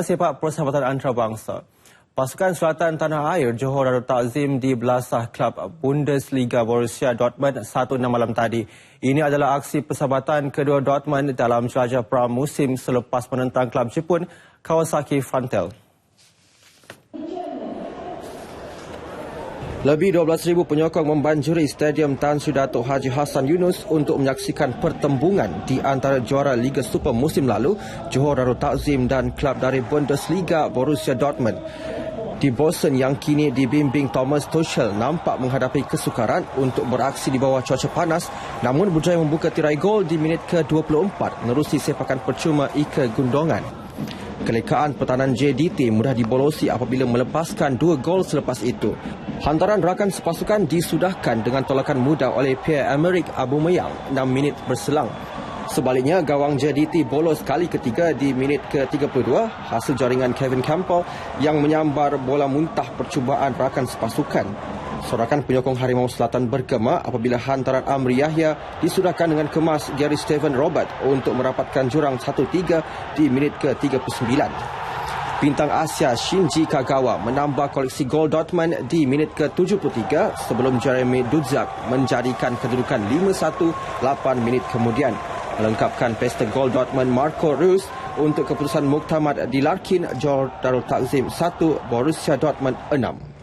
sepak persahabatan antarabangsa. Pasukan Selatan Tanah Air Johor Darul Takzim di belasah klub Bundesliga Borussia Dortmund 1-6 malam tadi. Ini adalah aksi persahabatan kedua Dortmund dalam jelajah pramusim selepas menentang klub Jepun Kawasaki Frontale. Lebih 12,000 penyokong membanjiri Stadium Tan Sri Datuk Haji Hassan Yunus untuk menyaksikan pertembungan di antara juara Liga Super musim lalu, Johor Darul Takzim dan klub dari Bundesliga Borussia Dortmund. Di Boston yang kini dibimbing Thomas Tuchel nampak menghadapi kesukaran untuk beraksi di bawah cuaca panas namun berjaya membuka tirai gol di minit ke-24 menerusi sepakan percuma Ike Gundongan. Kelekaan pertahanan JDT mudah dibolosi apabila melepaskan dua gol selepas itu. Hantaran rakan sepasukan disudahkan dengan tolakan mudah oleh Pierre-Emerick Aubameyang 6 minit berselang. Sebaliknya, gawang JDT bolos kali ketiga di minit ke-32 hasil jaringan Kevin Campbell yang menyambar bola muntah percubaan rakan sepasukan. Sorakan penyokong Harimau Selatan bergema apabila hantaran Amri Yahya disudahkan dengan kemas Gary Steven Robert untuk merapatkan jurang 1-3 di minit ke-39. Bintang Asia Shinji Kagawa menambah koleksi gol Dortmund di minit ke-73 sebelum Jeremy Dudzak menjadikan kedudukan 5-1 8 minit kemudian. Melengkapkan pesta gol Dortmund Marco Reus untuk keputusan muktamad di Larkin Johor Darul Takzim 1 Borussia Dortmund 6.